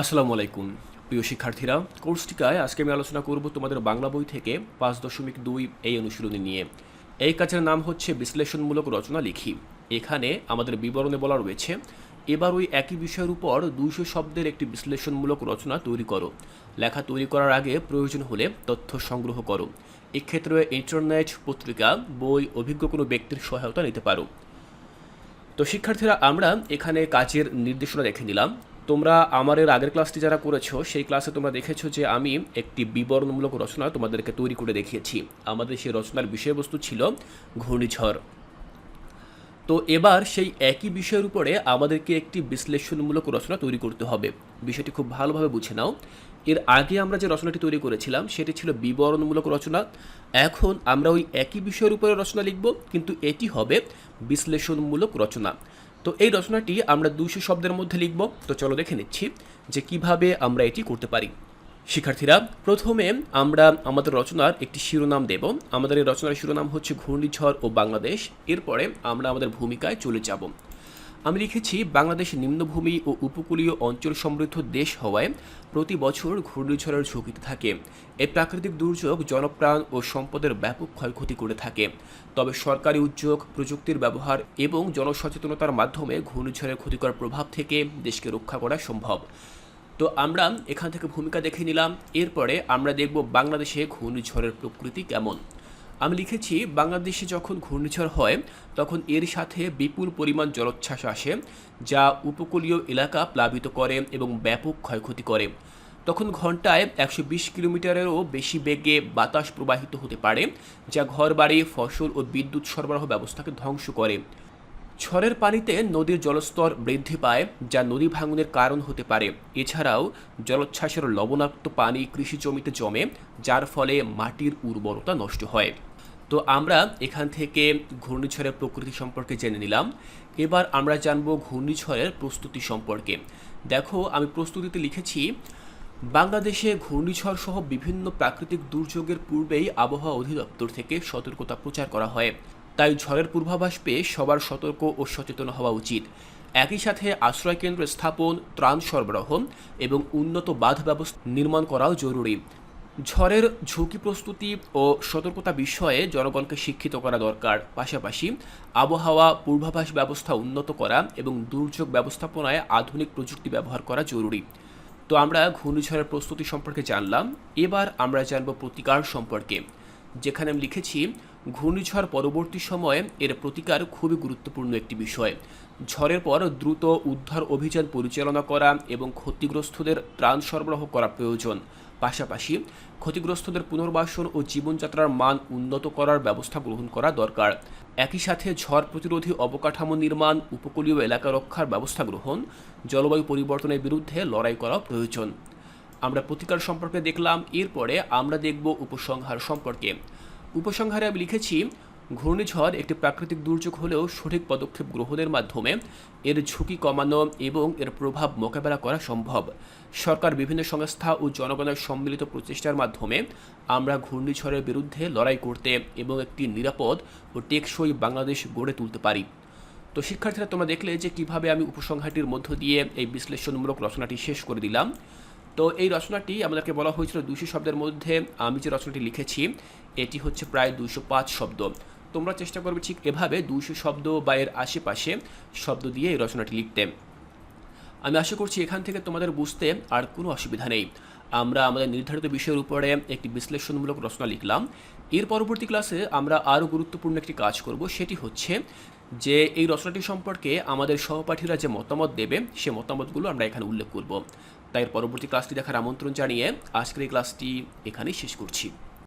আসসালামু আলাইকুম, প্রিয় শিক্ষার্থীরা। কোর্সটিকায় আজকে আমি আলোচনা করব তোমাদের বাংলা বই থেকে পাঁচ দশমিক দুই এই অনুশীলনী নিয়ে। এই কাজের নাম হচ্ছে বিশ্লেষণমূলক রচনা লিখি। এখানে আমাদের বিবরণে বলা রয়েছে, এবার ওই একই বিষয়ের উপর দুইশো শব্দের একটি বিশ্লেষণমূলক রচনা তৈরি করো। লেখা তৈরি করার আগে প্রয়োজন হলে তথ্য সংগ্রহ করো। এক্ষেত্রে ইন্টারনেট পত্রিকা, বই, অভিজ্ঞ কোনো ব্যক্তির সহায়তা নিতে পারো। তো শিক্ষার্থীরা, আমরা এখানে কাজের নির্দেশনা দেখে নিলাম তোমরা আমার এর আগের ক্লাসটি যারা করেছ, সেই ক্লাসে তোমরা দেখেছ যে আমি একটি বিবরণমূলক রচনা তোমাদেরকে তৈরি করে দেখিয়েছি। আমাদের সেই রচনার বিষয়বস্তু ছিল ঘূর্ণিঝড়। তো এবার সেই একই বিষয়ের উপরে আমাদেরকে একটি বিশ্লেষণমূলক রচনা তৈরি করতে হবে। বিষয়টি খুব ভালোভাবে বুঝে নাও। এর আগে আমরা যে রচনাটি তৈরি করেছিলাম, সেটি ছিল বিবরণমূলক রচনা। এখন আমরা ওই একই বিষয়ের উপরে রচনা লিখব, কিন্তু এটি হবে বিশ্লেষণমূলক রচনা। তো এই রচনাটি আমরা দুশো শব্দের মধ্যে লিখব। তো চলো দেখে নিচ্ছি যে কীভাবে আমরা এটি করতে পারি। শিক্ষার্থীরা, প্রথমে আমরা আমাদের রচনার একটি শিরোনাম দেব। আমাদের এই রচনার শিরোনাম হচ্ছে ঘূর্ণিঝড় ও বাংলাদেশ। এরপরে আমরা আমাদের ভূমিকায় চলে যাব। আমি লিখেছি, বাংলাদেশ নিম্নভূমি ও উপকূলীয় অঞ্চল সমৃদ্ধ দেশ হওয়ায় প্রতি বছর ঘূর্ণিঝড়ের ঝুঁকিতে থাকে। এই প্রাকৃতিক দুর্যোগ, জনপ্রাণ ও সম্পদের ব্যাপক ক্ষয়ক্ষতি করে থাকে। তবে সরকারি উদ্যোগ, প্রযুক্তির ব্যবহার এবং জনসচেতনতার মাধ্যমে ঘূর্ণিঝড়ের ক্ষতিকর প্রভাব থেকে দেশকে রক্ষা করা সম্ভব। তো আমরা এখান থেকে ভূমিকা দেখে নিলাম। এরপরে আমরা দেখব বাংলাদেশে ঘূর্ণিঝড়ের প্রকৃতি কেমন। আমি লিখেছি, বাংলাদেশে যখন ঘূর্ণিঝড় হয়, তখন এর সাথে বিপুল পরিমাণ জলোচ্ছ্বাস আসে, যা উপকূলীয় এলাকা প্লাবিত করে এবং ব্যাপক ক্ষয়ক্ষতি করে। তখন ঘন্টায় একশো বিশ কিলোমিটারেরও বেশি বেগে বাতাস প্রবাহিত হতে পারে, যা ঘরবাড়ি, ফসল ও বিদ্যুৎ সরবরাহ ব্যবস্থাকে ধ্বংস করে। ঝড়ের পানিতে নদীর জলস্তর বৃদ্ধি পায়, যা নদী ভাঙনের কারণ হতে পারে। এছাড়াও, জলোচ্ছ্বাসের লবণাক্ত পানি কৃষি জমিতে জমে, যার ফলে মাটির উর্বরতা নষ্ট হয়। তো আমরা এখান থেকে ঘূর্ণিঝড়ের প্রকৃতি সম্পর্কে জেনে নিলাম। এবার আমরা জানব ঘূর্ণিঝড়ের প্রস্তুতি সম্পর্কে। দেখো, আমি প্রস্তুতিতে লিখেছি, বাংলাদেশে ঘূর্ণিঝড় সহ বিভিন্ন প্রাকৃতিক দুর্যোগের পূর্বেই আবহাওয়া অধিদপ্তর থেকে সতর্কতা প্রচার করা হয়। তাই ঝড়ের পূর্বাভাস পেয়ে সবার সতর্ক ও সচেতন হওয়া উচিত। একই সাথে আশ্রয়কেন্দ্র স্থাপন, ত্রাণ সরবরাহ এবং উন্নত বাঁধ ব্যবস্থা নির্মাণ করাও জরুরি। ঝড়ের ঝুঁকি প্রস্তুতি ও সতর্কতা বিষয়ে জনগণকে শিক্ষিত করা দরকার। পাশাপাশি আবহাওয়া পূর্বাভাস ব্যবস্থা উন্নত করা এবং দুর্যোগ ব্যবস্থাপনায় আধুনিক প্রযুক্তি ব্যবহার করা জরুরি। তো আমরা ঘূর্ণিঝড়ের প্রস্তুতি সম্পর্কে জানলাম। এবার আমরা জানব প্রতিকার সম্পর্কে। যেখানে আমি লিখেছি, ঘূর্ণিঝড় পরবর্তী সময়ে এর প্রতিকার খুবই গুরুত্বপূর্ণ একটি বিষয়। ঝড়ের পর দ্রুত উদ্ধার অভিযান পরিচালনা করা এবং ক্ষতিগ্রস্তদের ত্রাণ সরবরাহ করা প্রয়োজন। পাশাপাশি ক্ষতিগ্রস্তদের পুনর্বাসন ও জীবনযাত্রার মান উন্নত করার ব্যবস্থা গ্রহণ করা দরকার। একই সাথে ঝড় প্রতিরোধী অবকাঠামো নির্মাণ, উপকূলীয় এলাকা রক্ষার ব্যবস্থা গ্রহণ, জলবায়ু পরিবর্তনের বিরুদ্ধে লড়াই করা প্রয়োজন। আমরা প্রতিকার সম্পর্কে দেখলাম, এরপরে আমরা দেখব উপসংহার সম্পর্কে। উপসংহারে আমি লিখেছি ঘূর্ণিঝড় একটি প্রাকৃতিক দুর্যোগ হলেও সঠিক পদক্ষেপ গ্রহণের মাধ্যমে এর ঝুঁকি কমানো এবং এর প্রভাব মোকাবেলা করা সম্ভব। সরকার বিভিন্ন সংস্থা ও জনগণের সম্মিলিত প্রচেষ্টার মাধ্যমে আমরা ঘূর্ণিঝড়ের বিরুদ্ধে লড়াই করতে এবং একটি নিরাপদ ও টেকসই বাংলাদেশ গড়ে তুলতে পারি। তো শিক্ষার্থীরা, তোমরা দেখলে যে কীভাবে আমি উপসংহারটির মধ্য দিয়ে এই বিশ্লেষণমূলক রচনাটি শেষ করে দিলাম। তো এই রচনাটি আমাদেরকে বলা হয়েছিল দুশো শব্দের মধ্যে। আমি যে রচনাটি লিখেছি, এটি হচ্ছে প্রায় দুশো পাঁচ শব্দ। তোমরা চেষ্টা করবে ঠিক এভাবে দুশো শব্দ বা এর আশেপাশে শব্দ দিয়ে এই রচনাটি লিখতে। আমি আশা করছি এখান থেকে তোমাদের বুঝতে আর কোনো অসুবিধা নেই। আমরা আমাদের নির্ধারিত বিষয়ের উপরে একটি বিশ্লেষণমূলক রচনা লিখলাম। এর পরবর্তী ক্লাসে আমরা আরও গুরুত্বপূর্ণ একটি কাজ করব, সেটি হচ্ছে যে এই রচনাটি সম্পর্কে আমাদের সহপাঠীরা যে মতামত দেবে, সে মতামতগুলো আমরা এখানে উল্লেখ করব। তাই পরবর্তী ক্লাসটি দেখার আমন্ত্রণ জানিয়ে আজকের এই ক্লাসটি এখানেই শেষ করছি।